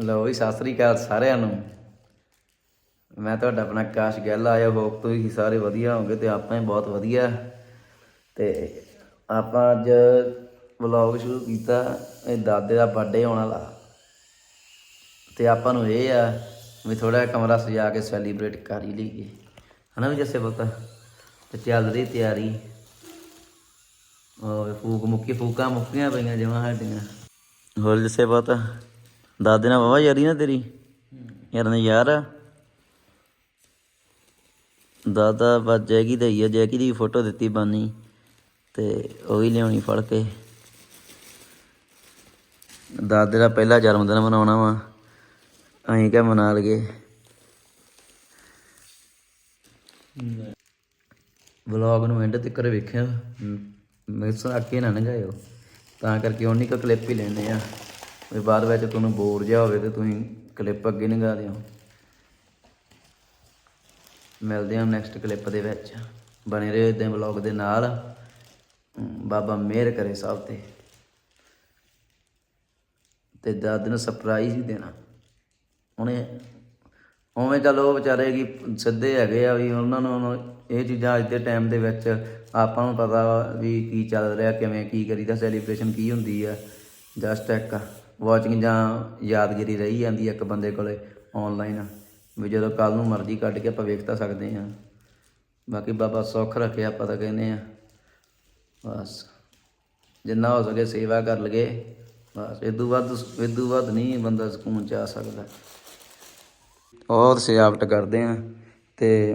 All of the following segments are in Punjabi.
ਲਓ ਜੀ, ਸਤਿ ਸ੍ਰੀ ਅਕਾਲ ਸਾਰਿਆਂ ਨੂੰ। ਮੈਂ ਤੁਹਾਡਾ ਆਪਣਾ ਕਾਸ਼ ਗਿੱਲ ਆਇਆ ਹੋਪ ਤੁਸੀਂ ਸਾਰੇ ਵਧੀਆ ਹੋਵੋਗੇ ਤੇ ਆਪਾਂ ਵੀ ਬਹੁਤ ਵਧੀਆ। ਤੇ ਆਪਾਂ ਅੱਜ ਵਲੌਗ ਸ਼ੁਰੂ ਕੀਤਾ, ਇਹ ਦਾਦੇ ਦਾ ਬਰਥਡੇ ਆਉਣ ਵਾਲਾ। ਤੇ ਆਪਾਂ ਨੂੰ ਇਹ ਆ ਵੀ ਥੋੜਾ ਜਿਹਾ ਕਮਰਾ ਸਜਾ ਕੇ ਸੈਲੀਬ੍ਰੇਟ ਕਰ ਹੀ ਲਈਏ। ਹਨਾ ਵੀ ਜੱਸੇ ਬਤਾ ਤੇ ਚੱਲ ਰਹੀ ਤਿਆਰੀ। ਉਹ ਫੂਕ ਮੁੱਕੀ, ਫੂਕਾਂ ਮੁੱਕੀਆਂ ਪਈਆਂ ਜਿਵੇਂ ਸਾਡੀਆਂ। ਹੋਰ ਜੱਸੇ ਬਤਾ ਦਾਦੇ ਨਾਲ ਵਾਵਾ ਯਾਰੀ ਨਾ ਤੇਰੀ। ਯਾਰ ਨੇ ਯਾਰ। ਦਾਦਾ ਬਸ ਜੈਗੀ ਦਾ ਹੀ ਆ ਜੈਗੀ ਦੀ ਫੋਟੋ ਦਿੱਤੀ ਬਾਨੀ। ਤੇ ਉਹ ਵੀ ਲਿਆਉਣੀ ਫੜ ਕੇ। ਦਾਦੇ ਦਾ ਪਹਿਲਾ ਜਨਮ ਦਿਨ ਮਨਾਉਣਾ ਵਾ। ਅਸੀਂ ਕਿਹਾ ਮਨਾ ਲਈਏ। ਵਲੌਗ ਨੂੰ ਐਂਡ ਤੱਕ ਵੇਖਿਆ ਮਿਸ ਅੱਗੇ ਨਾ ਨਗਾਇਓ ਤਾਂ ਕਰਕੇ ਉਹਨੀ ਕੁ ਕਲਿੱਪ ਹੀ ਲੈਣੇ ਆ। ਵੀ ਬਾਅਦ ਵਿੱਚ ਤੁਹਾਨੂੰ ਬੋਰ ਜਿਹਾ ਹੋਵੇ ਤੇ ਤੁਸੀਂ ਕਲਿੱਪ ਅੱਗੇ ਨਗਾ ਦਿਓ। ਮਿਲਦੇ ਹਾਂ ਨੈਕਸਟ ਕਲਿੱਪ ਦੇ ਵਿੱਚ। ਬਣੇ ਰਹੋ ਇਦਾਂ ਵਲੌਗ ਦੇ ਨਾਲ। ਬਾਬਾ ਮਿਹਰ ਕਰੇ ਸਭ ਤੇ। ਤੇ ਦਾਦੇ ਨੂੰ ਸਰਪ੍ਰਾਈਜ਼ ਹੀ ਦੇਣਾ। ਉਹਨੇ ਉਵੇਂ ਚੱਲ ਉਹ ਵਿਚਾਰੇ ਕੀ ਸਿੱਧੇ ਹੈਗੇ ਆ ਵੀ ਉਹਨਾਂ ਨੂੰ ਇਹ ਚੀਜ਼ਾਂ ਅੱਜ ਦੇ ਟਾਈਮ ਦੇ ਵਿੱਚ ਆਪਾਂ ਨੂੰ ਪਤਾ ਵਾ ਵੀ ਕੀ ਚੱਲ ਰਿਹਾ, ਕਿਵੇਂ ਕੀ ਕਰੀਦਾ ਸੈਲੀਬ੍ਰੇਸ਼ਨ ਕੀ ਹੁੰਦੀ ਆ। ਜਸਟ ਇੱਕ ਵਾਚਿੰਗ ਜਾਂ ਯਾਦਗਿਰੀ ਰਹੀ ਜਾਂਦੀ ਆ ਇੱਕ ਬੰਦੇ ਕੋਲੇ ਆਨਲਾਈਨ ਵੀ ਜਦੋਂ ਕੱਲ ਨੂੰ ਮਰਜ਼ੀ ਕੱਢ ਕੇ ਆਪਾਂ ਵੇਖ ਤਾਂ ਸਕਦੇ ਹਾਂ। ਬਾਕੀ ਬਾਬਾ ਸੁੱਖ ਰੱਖੇ ਆਪਾਂ ਤਾਂ ਕਹਿੰਦੇ ਆ ਬਸ। ਜਿੰਨਾ ਹੋ ਸਕੇ ਸੇਵਾ ਕਰ ਲਗੇ ਬਸ ਇਦੋਂ ਵੱਧ ਇਦੋਂ ਵੱਧ ਨਹੀਂ ਬੰਦਾ ਸਕੂਨ ਚ ਆ ਸਕਦਾ। ਬਹੁਤ ਸਜਾਵਟ ਕਰਦੇ ਆ ਤੇ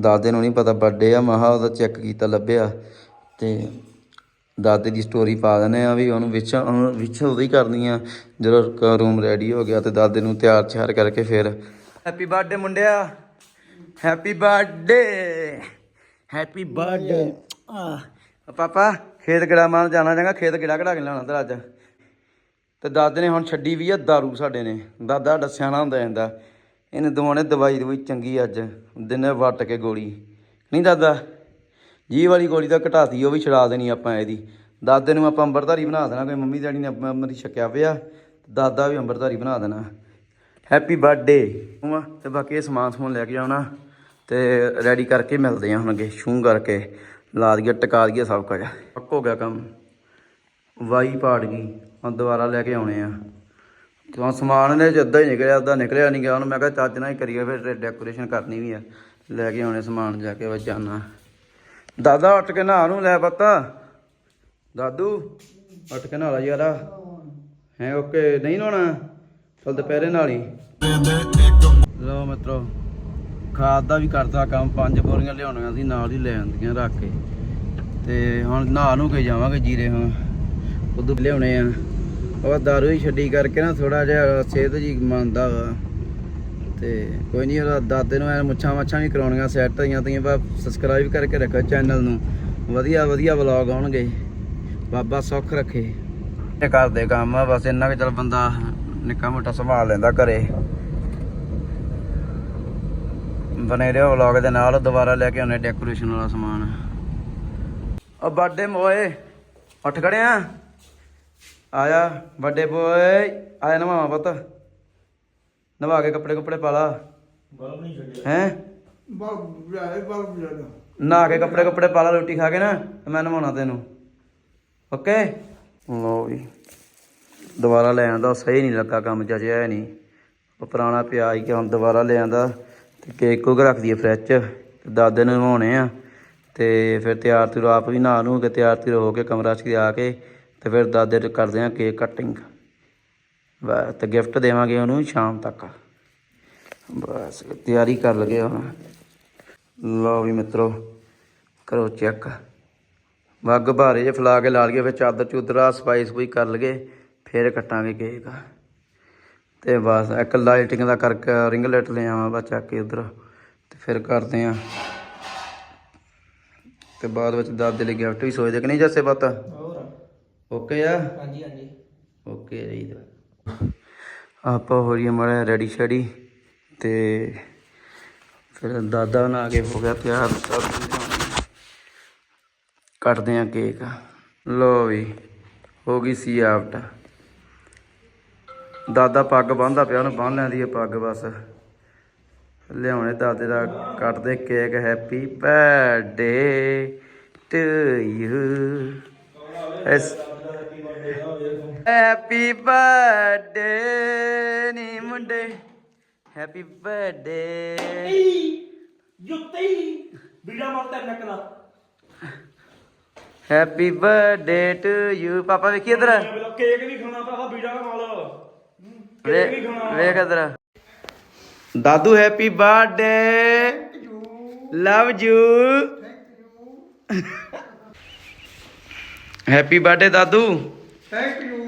ਦਾਦੇ ਨੂੰ ਨਹੀਂ ਪਤਾ ਬਰਥਡੇ ਆ, ਮਹਾ ਉਹਦਾ ਚੈੱਕ ਕੀਤਾ, ਲੱਭਿਆ ਤੇ ਦਾਦੇ ਦੀ ਸਟੋਰੀ ਪਾ ਦਿੰਦੇ ਆ ਵੀ ਉਹਨੂੰ ਵਿੱਚ ਉਹਨੂੰ ਵਿੱਚ ਹੀ ਕਰਨੀ ਆ। ਜਦੋਂ ਰੂਮ ਰੈਡੀ ਹੋ ਗਿਆ ਤੇ ਦਾਦੇ ਨੂੰ ਤਿਆਰ ਛਾਰ ਕਰਕੇ ਫਿਰ ਹੈਪੀ ਬਰਥਡੇ ਮੁੰਡਿਆ। ਹੈਪੀ ਬਰਥਡੇ ਹੈਪੀ ਬਰਥਡੇ ਪਾਪਾ ਖੇਤ ਗੜਾ ਮਾਰ ਜਾਣਾ ਜਾਂਗਾ ਖੇਤ ਗੜਾ ਕਢਾ ਕੇ ਲਿਆਉਣਾ ਤੇ ਅੱਜ। ਤੇ ਦਾਦੇ ਨੇ ਹੁਣ ਛੱਡੀ ਵੀ ਆ दारू ਸਾਡੇ ਨੇ। ਦਾਦਾ ਸਾਡਾ ਸਿਆਣਾ ਹੁੰਦਾ ਜਾਂਦਾ। ਇਹਨੇ ਦਵਾਉਣੇ ਦਵਾਈ ਦਵਾਈ ਚੰਗੀ ਅੱਜ। ਦਿਨੇ ਵੱਟ ਕੇ ਗੋਲੀ। ਨਹੀਂ ਦਾਦਾ? ਜੀ ਵਾਲੀ ਗੋਲੀ ਤਾਂ ਘਟਾਤੀ, ਉਹ ਵੀ ਛਡਾ ਦੇਣੀ ਆਪਾਂ ਇਹਦੀ। ਦਾਦੇ ਨੂੰ ਆਪਾਂ ਅੰਬਰਧਾਰੀ ਬਣਾ ਦੇਣਾ, ਕੋਈ ਮੰਮੀ ਡੈਡੀ ਨੇ ਅੰਮ੍ਰਿਤ ਛਕਿਆ ਪਿਆ, ਦਾਦਾ ਵੀ ਅੰਬਰਧਾਰੀ ਬਣਾ ਦੇਣਾ। ਹੈਪੀ ਬਰਥਡੇ ਤੇ ਬਾਕੀ ਇਹ ਸਮਾਨ ਸਮੂਨ ਲੈ ਕੇ ਆਉਣਾ, ਤੇ ਰੈਡੀ ਕਰਕੇ ਮਿਲਦੇ ਆ ਹੁਣ ਅੱਗੇ ਸ਼ੂ ਕਰਕੇ। ਲਾ ਦਈਏ, ਟਕਾ ਦਈਏ ਸਭ ਕੁਝ। ਪੱਕ ਹੋ ਗਿਆ ਕੰਮ। ਵਾਈ ਪਾੜ ਗਈ, ਹੁਣ ਦੁਬਾਰਾ ਲੈ ਕੇ ਆਉਣੇ ਆ। ਤੇ ਹੁਣ ਸਮਾਨ ਨੇ ਜਿੱਦਾਂ ਹੀ ਨਿਕਲਿਆ ਅੱਧਾ ਨਿਕਲਿਆ ਨਹੀਂ ਗਿਆ। ਉਹਨੂੰ ਮੈਂ ਕਿਹਾ, ਚੱਜ ਨਾਲ ਹੀ ਕਰੀਏ, ਫਿਰ ਡੈਕੋਰੇਸ਼ਨ ਕਰਨੀ ਵੀ ਆ। ਲੈ ਕੇ ਆਉਣੇ ਸਮਾਨ ਜਾ ਕੇ ਵਿੱਚ ਦਾਦਾ ਉੱਠ ਕੇ ਨਹਾ ਨੂੰ ਲੈ ਪਤਾ। ਦਾਦੂ, ਉੱਠ ਕੇ ਨਹਾ ਲਾ ਯਾਰਾ। ਹੈ, ਓਕੇ, ਨਹੀਂ ਨਹਾਉਣਾ? ਚਲ ਦੁਪਹਿਰੇ ਨਾਲ ਹੀ ਲਓ ਮਿੱਤਰੋ, ਖਾਦ ਦਾ ਵੀ ਕਰਦਾ ਕੰਮ, ਪੰਜ ਬੋਰੀਆਂ ਲਿਆਉਣੀਆਂ ਸੀ, ਨਾਲ ਹੀ ਲੈ ਆਂਦੀਆਂ ਰੱਖ ਕੇ। ਤੇ ਹੁਣ ਨਹਾ ਨੂੰ ਕੇ ਜਾਵਾਂਗੇ ਜੀਰੇ ਹੁਣ। ਉਦੋਂ ਲਿਆਉਣੇ ਆ। ਉਹ ਦਾਰੂ ਹੀ ਛੱਡੀ ਕਰਕੇ ਨਾ ਥੋੜਾ ਜਿਹਾ ਸਿਹਤ ਜੀ ਮੰਨਦਾ ਵਾ। ਤੇ ਕੋਈ ਨਹੀਂ, ਉਹਦਾ ਦਾਦੇ ਨੂੰ ਐ ਮੁੱਛਾਂ ਮੱਛਾਂ ਵੀ ਕਰਾਉਣੀਆਂ, ਸੈੱਟ ਹੋਈਆਂ ਤੀਆਂ ਬਾ ਸਬਸਕ੍ਰਾਈਬ ਕਰਕੇ ਰੱਖੋ ਚੈਨਲ ਨੂੰ। ਵਧੀਆ ਵਧੀਆ ਵਲੌਗ ਆਉਣਗੇ। ਬਾਬਾ ਸੁੱਖ ਰੱਖੇ। ਇਹ ਕਰਦੇ ਕੰਮ ਆ ਬਸ ਇੰਨਾ ਕਿ ਚਲ ਬੰਦਾ ਨਿੱਕਾ ਮੋਟਾ ਸੰਭਾਲ ਲੈਂਦਾ ਘਰੇ। ਬਨੇ ਰਹੋ ਵਲੌਗ ਦੇ ਨਾਲ, ਦੁਬਾਰਾ ਲੈ ਕੇ ਆਉਣੇ ਡੈਕੋਰੇਸ਼ਨ ਵਾਲਾ ਸਮਾਨ। ਉਹ ਬਰਥਡੇ ਮੋਏ, ਉੱਠ ਖੜਿਆ ਆਇਆ ਵੱਡੇ ਬੋਏ ਆਇਆ ਮਾਮਾ ਪੁੱਤ। ਨਵਾ ਕੇ ਕੱਪੜੇ ਕੱਪੜੇ ਪਾ ਲਾ। ਬਲਬ ਨਹੀਂ ਛੱਡਿਆ। ਹੈ? ਬਲਬ ਜਾਏ ਬਲਬ ਜਾਣਾ ਨਹਾ ਕੇ ਕੱਪੜੇ ਕੱਪੜੇ ਪਾ ਲਾ ਰੋਟੀ ਖਾ ਕੇ ਨਾ ਤੇ ਮੈਂ ਨਵਾਉਣਾ ਤੈਨੂੰ। ਓਕੇ? ਲੋ ਵੀ ਦੁਬਾਰਾ ਲੈ ਆਂਦਾ ਸਹੀ ਨਹੀਂ ਲੱਗਾ ਕੰਮ ਜਜਿਆ ਨਹੀਂ। ਉਹ ਪੁਰਾਣਾ ਪਿਆ ਹੀ ਕਿ ਹੁਣ ਦੁਬਾਰਾ ਲੈ ਆਂਦਾ? ਤੇ ਕੇਕ ਕੋਕ ਰੱਖ ਦਈਏ ਫ੍ਰਿਜ 'ਚ ਤੇ ਦਾਦੇ ਨੂੰ ਨਵਾਉਣੇ ਆ। ਤੇ ਫਿਰ ਤਿਆਰ ਤਿਰ ਆਪ ਵੀ ਨਹਾ ਨੂੰ ਕੇ ਤਿਆਰ ਤਿਰ ਹੋ ਕੇ ਕਮਰਾ 'ਚ ਆ ਕੇ ਤੇ ਫਿਰ ਦਾਦੇ ਨੂੰ ਕਰਦੇ ਆ ਕੇਕ ਕਟਿੰਗ ਬਸ ਤੇ ਗਿਫਟ ਦੇਵਾਂਗੇ ਉਹਨੂੰ ਸ਼ਾਮ ਤੱਕ। ਬਸ ਤਿਆਰੀ ਕਰ ਲਗੇ ਹੁਣ। ਲਓ ਵੀ ਮਿੱਤਰੋ ਕਰੋ ਚੈੱਕ। ਵੱਗ ਭਾਰੇ ਜੇ ਫਲਾ ਕੇ ਲਾ ਲਈਏ ਫਿਰ ਚਾਦਰ ਚੁਦਰਾ ਸਫ਼ਾਈ ਸਫੂਈ ਕਰ ਲਗੇ ਫਿਰ ਕੱਟਾਂਗੇ ਕੇਕ ਤੇ ਬਸ ਇੱਕ ਲਾਈਟਿੰਗ ਦਾ ਕਰਕੇ ਰਿੰਗ ਲਾਈਟ ਲੈ ਆਵਾਂ ਬਸ ਚੱਕ ਕੇ ਉਧਰ ਤੇ ਫਿਰ ਕਰਦੇ ਆ। ਤੇ ਬਾਅਦ ਵਿੱਚ ਦਾਦੇ ਲਈ ਗਿਫਟ ਵੀ ਸੋਚਦੇ ਕਿ ਨਹੀਂ ਜੱਸੇ ਪਤਾ? ਹੋਰ। ਓਕੇ ਆ? ਹਾਂਜੀ ਹਾਂਜੀ। ਓਕੇ ਜੀ ਆਪਾਂ ਹੋ ਰਹੀ ਮਾੜਾ ਰੈਡੀ ਸ਼ੈਡੀ ਤੇ ਫਿਰ ਦਾਦਾ ਨਾਲ ਆ ਕੇ ਹੋ ਗਿਆ ਤਿਆਰ, ਸਬਜ਼ੀ ਕੱਟਦੇ ਆ ਕੇਕ। ਲੋ ਵੀ, ਹੋ ਗਈ ਸੀ ਆਫਟ। ਦਾਦਾ ਪੱਗ ਬੰਨਦਾ ਪਿਆ, ਉਹਨੂੰ ਬੰਨ ਲੈਂਦੀ ਹੈ ਪੱਗ ਬਸ। ਲਿਆਉਣੇ ਦਾਦੇ ਦਾ, ਕੱਟਦੇ cake, happy birthday to you. S happy birthday ਨੀ ਮੁੰਡੇ। ਹੈਪੀ ਬਰਥਡੇ ਜੁੱਤੀ ਵੀੜਾ ਮਾਰਦਾ ਨੱਕ ਦਾ ਹੈਪੀ ਬਰਥਡੇ ਟੂ ਯੂ ਪਾਪਾ ਵੇਖੀ ਇਧਰ। ਕੇਕ ਵੀ ਖਾਣਾ ਭਰਾਵਾ ਦਾ ਨਾਲ ਵੇ- ਵੇਖ ਇਧਰ। ਦਾਦੂ happy birthday love you happy birthday ਦਾਦੂ। ਥੈਂਕ ਯੂ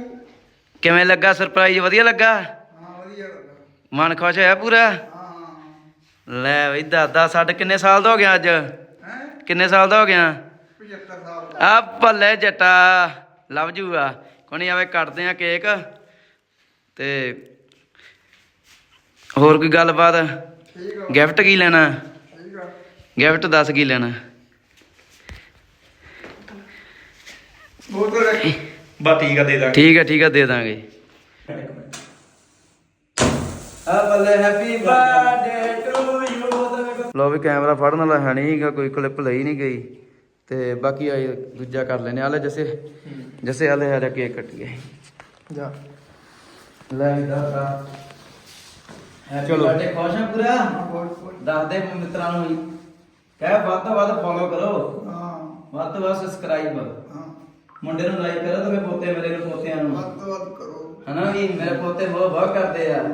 ਕਿਵੇਂ ਲੱਗਾ? ਸਰਪ੍ਰਾਈਜ਼ ਵਧੀਆ ਲੱਗਾ? ਹਾਂ ਵਧੀਆ ਲੱਗਾ। ਮਨ ਖੁਸ਼ ਹੋਇਆ ਪੂਰਾ? ਹਾਂ ਲੈ ਬਈ ਦਾਦਾ ਸਾਡ ਕਿੰਨੇ ਸਾਲ ਦਾ ਹੋ ਗਿਆ ਅੱਜ? ਕਿੰਨੇ ਸਾਲ ਦਾ ਹੋ ਗਿਆ? 75 ਸਾਲ ਆ ਭੱਲੇ ਜੱਟਾ ਲਵ ਜੂ ਆ। ਕੋਣੀ ਆਵੇ ਕੱਟਦੇ ਆ ਕੇਕ। ਤੇ ਹੋਰ ਕੋਈ ਗੱਲਬਾਤ? ਠੀਕ ਆ। ਗਿਫਟ ਕੀ ਲੈਣਾ? ਠੀਕ ਆ। ਗਿਫਟ ਦੱਸ ਕੀ ਲੈਣਾ? ਬੋਤਲ ਰੱਖ ਬਾ ਠੀਕ ਆ ਦੇ ਦਾਂਗੇ। ਠੀਕ ਹੈ ਠੀਕ ਹੈ ਦੇ ਦਾਂਗੇ। ਆ ਬੱਲੇ ਹੈਪੀ ਬਰਥਡੇ ਟੂ ਯੂ ਲੋ ਵੀ ਕੈਮਰਾ ਫੜਨ ਵਾਲਾ ਹੈ ਨਹੀਂਗਾ ਕੋਈ ਕਲਿੱਪ ਲਈ ਨਹੀਂ ਗਈ। ਤੇ ਬਾਕੀ ਆ ਦੂਜਾ ਕਰ ਲੈਨੇ ਆਲੇ ਜਸੇ ਜਸੇ ਆਲੇ ਹਰੇ ਕੇਕ ਕੱਟੀਏ। ਜਾ। ਲੈ ਦਾਦਾ ਚਲੋ। ਬਰਥਡੇ ਖੁਸ਼ ਆ ਪੂਰਾ? ਦੱਸ ਦੇ ਮਿੱਤਰਾਂ ਨੂੰ ਵੀ। ਕਹਿ ਵੱਧ ਤੋਂ ਵੱਧ ਫੋਲੋ ਕਰੋ। ਹਾਂ। ਵੱਧ ਤੋਂ ਵੱਧ ਸਬਸਕ੍ਰਾਈਬ ਮੁੰਡੇ ਨੂੰ ਲਾਈਕ ਕਰੋ ਤੇ ਪੋਤੇ ਮੇਰੇ ਨੂੰ ਪੋਤਿਆਂ ਨੂੰ। ਵੱਧ ਤੋਂ ਵੱਧ ਕਰੋ। ਹਨਾ ਵੀ ਮੇਰੇ ਪੋਤੇ ਬਹੁਤ ਬਹੁਤ ਕਰਦੇ ਆ।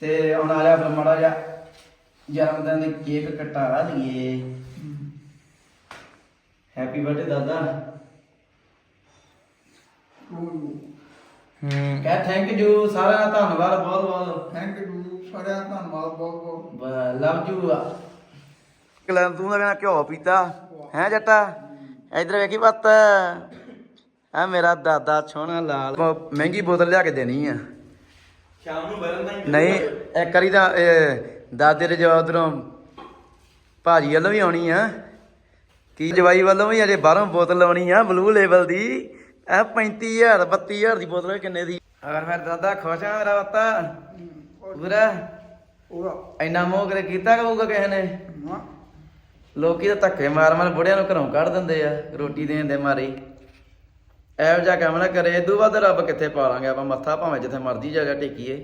ਤੇ ਹੁਣ ਆ ਜਾ ਫਿਰ ਮੜਾ ਜਾ ਜਨਮ ਦਿਨ ਦੇ ਕੇਕ ਕਟਾ ਲਈਏ। ਹੈਪੀ ਬਰਥਡੇ ਦਾਦਾ। ਹੂੰ। ਕਹਿ ਥੈਂਕ ਯੂ ਸਾਰਿਆਂ ਦਾ ਧੰਨਵਾਦ ਬਹੁਤ ਬਹੁਤ। ਥੈਂਕ ਯੂ ਸਾਰਿਆਂ ਦਾ ਧੰਨਵਾਦ ਬਹੁਤ ਬਹੁਤ। ਲਵ ਯੂ ਕਲਨ ਤੂੰ ਤਾਂ ਕਹਿੰਦਾ ਘਿਓ ਪੀਤਾ। ਹੈ ਜੱਟਾ? ਇਧਰ ਵੇਖੀ ਬੱਤ। ਆ ਮੇਰਾ ਦਾਦਾ ਛੋਣਾ ਲਾਲ। ਮਹਿੰਗੀ ਬੋਤਲ ਲਿਆ ਕੇ ਦੇਣੀ ਆ। ਸ਼ਾਮ ਨੂੰ ਬਰਨ ਦਾ ਨਹੀਂ ਇੱਕ ਵਾਰੀ ਤਾਂ ਦਾਦੇ ਦੇ ਜਵਾਬ ਉਧਰੋਂ ਭਾਜੀ ਵੱਲੋਂ ਵੀ ਆਉਣੀ ਆ। ਕੀ ਜਵਾਈ ਵੱਲੋਂ ਵੀ ਅਜੇ ਬਾਹਰੋਂ ਬੋਤਲ ਆਉਣੀ ਆ ਬਲੂ ਲੇਵਲ ਦੀ। ਇਹ 35000 32000 ਦੀ ਬੋਤਲ ਕਿੰਨੇ ਦੀ? ਅਗਰ ਫਿਰ ਦਾਦਾ ਖੁਸ਼ ਆ ਮੇਰਾ ਬੱਤਾ ਪੂਰਾ। ਇੰਨਾ ਮੋਹ ਕਰੇ ਕੀਤਾ ਕਹੂਗਾ ਕਿਸੇ ਨੇ। ਲੋਕੀ ਤਾਂ ਧੱਕੇ ਮਾਰ ਮਾਰ ਬੁੜਿਆਂ ਨੂੰ ਘਰੋਂ ਕੱਢ ਦਿੰਦੇ ਆ, ਰੋਟੀ ਦੇਣ ਦੇ ਮਾਰੇ। ਇਹੋ ਜਿਹਾ ਕੰਮ ਨਾ ਕਰੇ ਇਦੋਂ ਵੱਧ ਰੱਬ ਕਿੱਥੇ ਪਾ ਲਾਂਗੇ ਆਪਾਂ ਮੱਥਾ ਭਾਵੇਂ ਜਿੱਥੇ ਮਰਜ਼ੀ ਜਾ ਜਾ ਟੇਕੀਏ।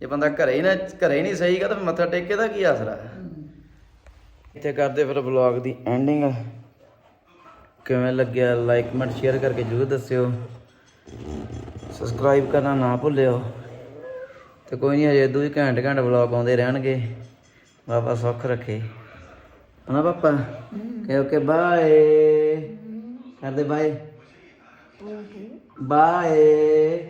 ਜੇ ਬੰਦਾ ਘਰੇ ਹੀ ਨਾ, ਘਰੇ ਹੀ ਨਹੀਂ ਸਹੀਗਾ ਤਾਂ ਮੱਥਾ ਟੇਕੇ ਦਾ ਕੀ ਆਸਰਾ ਇੱਥੇ ਕਰਦੇ ਫਿਰ ਵਲੌਗ ਦੀ ਐਂਡਿੰਗ ਕਿਵੇਂ ਲੱਗਿਆ? ਲਾਈਕ ਕਮੈਂਟ ਸ਼ੇਅਰ ਕਰਕੇ ਜਰੂਰ ਦੱਸਿਓ। ਸਬਸਕ੍ਰਾਈਬ ਕਰਨਾ ਨਾ ਭੁੱਲਿਓ। ਤੇ ਕੋਈ ਨਹੀਂ ਅਜੇ ਦੋ ਹੀ ਘੰਟੇ ਘੰਟੇ ਵਲੌਗ ਆਉਂਦੇ ਰਹਿਣਗੇ। ਬਾਬਾ ਸੁੱਖ ਰੱਖੇ। ਹਨਾ ਪਾਪਾ ਕਿ ਓਕੇ ਬਾਏ ਕਰਦੇ ਬਾਏ ਬਾਏ